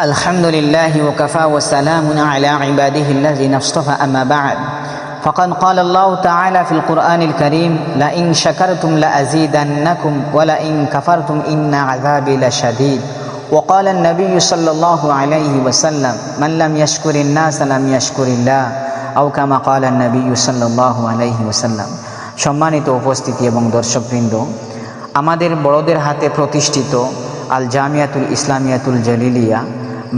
الحمد لله وكفى وسلام على عباده الذين اصطفى أما بعد فقد قال الله تعالى في القرآن الكريم لئن شكرتم لأزيدنكم ولئن كفرتم إن عذابي لشديد وقال النبي صلى الله عليه وسلم من لم يشكر الناس لم يشكر الله أو كما قال النبي صلى الله عليه وسلم সম্মানিত উপস্থিতি এবং দর্শকবৃন্দ আমাদের বড়দের হাতে প্রতিষ্ঠিত আল জামিয়াতুল ইসলামিয়াতুল জলিলিয়া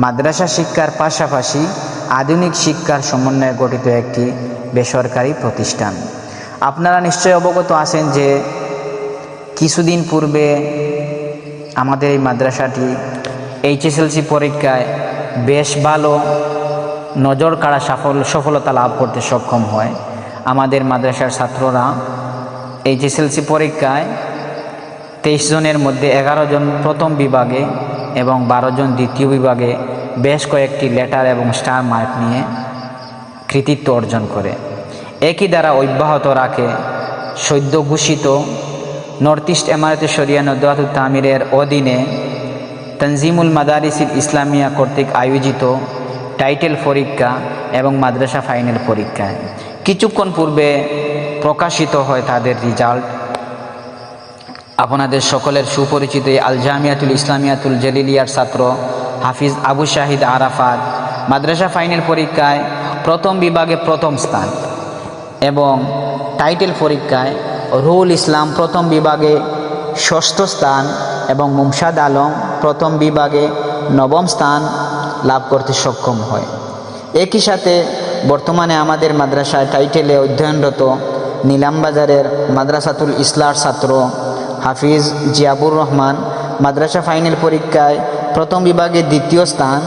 মাদ্রাসা শিক্ষার পাশাপাশি আধুনিক শিক্ষার সমন্বয়ে গঠিত একটি বেসরকারি প্রতিষ্ঠান। আপনারা নিশ্চয় অবগত আছেন যে কিছুদিন পূর্বে আমাদের এই মাদ্রাসাটি এইচএসএলসি পরীক্ষায় বেশ ভালো নজর কাড়া সফল, সফলতা লাভ করতে সক্ষম হয়। আমাদের মাদ্রাসার ছাত্ররা এইচএসএলসি পরীক্ষায় তেইশ জনের মধ্যে এগারো জন প্রথম বিভাগে এবং বারো জন দ্বিতীয় বিভাগে বেশ কয়েকটি লেটার এবং স্টার মার্ক নিয়ে কৃতিত্ব অর্জন করে। একই দ্বারা অব্যাহত রাখে সদ্য ঘোষিত নর্থ ইস্ট এমারতে শরিয়া নদাতুল তামিরের অধীনে তনজিমুল মাদারিসিল ইসলামিয়া কর্তৃক আয়োজিত টাইটেল পরীক্ষা এবং মাদ্রাসা ফাইনাল পরীক্ষায় কিছুক্ষণ পূর্বে প্রকাশিত হয় তাদের রেজাল্ট। আপনাদের সকলের সুপরিচিত আল জামিয়াতুল ইসলামিয়াতুল জলিলিয়ার ছাত্র হাফিজ আবু শাহিদ আরাফাত মাদ্রাসা ফাইনাল পরীক্ষায় প্রথম বিভাগে প্রথম স্থান এবং টাইটেল পরীক্ষায় রুহুল ইসলাম প্রথম বিভাগে ষষ্ঠ স্থান এবং মুমসাদ আলম প্রথম বিভাগে নবম স্থান লাভ করতে সক্ষম হয়। একই সাথে বর্তমানে আমাদের মাদ্রাসায় টাইটেলে অধ্যয়নরত নিলামবাজারের মাদ্রাসাতুল ইসলার ছাত্র হাফিজ জিয়াবুর রহমান মাদ্রাসা ফাইনাল পরীক্ষায় প্রথম বিভাগে দ্বিতীয় স্থান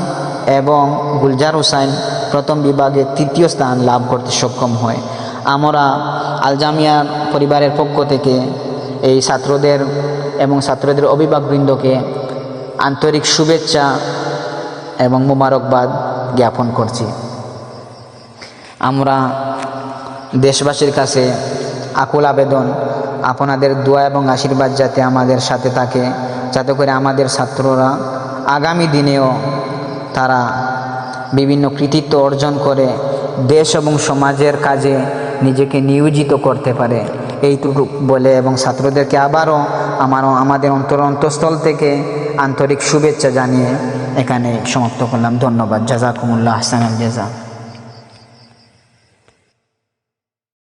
এবং গুলজার হুসাইন প্রথম বিভাগে তৃতীয় স্থান লাভ করতে সক্ষম হয়। আমরা আলজামিয়া পরিবারের পক্ষ থেকে এই ছাত্রদের এবং ছাত্রদের অভিভাবকবৃন্দকে আন্তরিক শুভেচ্ছা এবং মোবারকবাদ জ্ঞাপন করছি। আমরা দেশবাসীর কাছে আকুল আবেদন আপনাদের দোয়া এবং আশীর্বাদ যাতে আমাদের সাথে থাকে, যাতে করে আমাদের ছাত্ররা আগামী দিনেও তারা বিভিন্ন কৃতিত্ব অর্জন করে দেশ এবং সমাজের কাজে নিজেকে নিয়োজিত করতে পারে। এইটুকু বলে এবং ছাত্রদেরকে আবারও আমার আমাদের অন্তর অন্তঃস্থল থেকে আন্তরিক শুভেচ্ছা জানিয়ে এখানে সমাপ্ত করলাম। ধন্যবাদ। জাজাকুমুল্লাহ হাসান জাজা।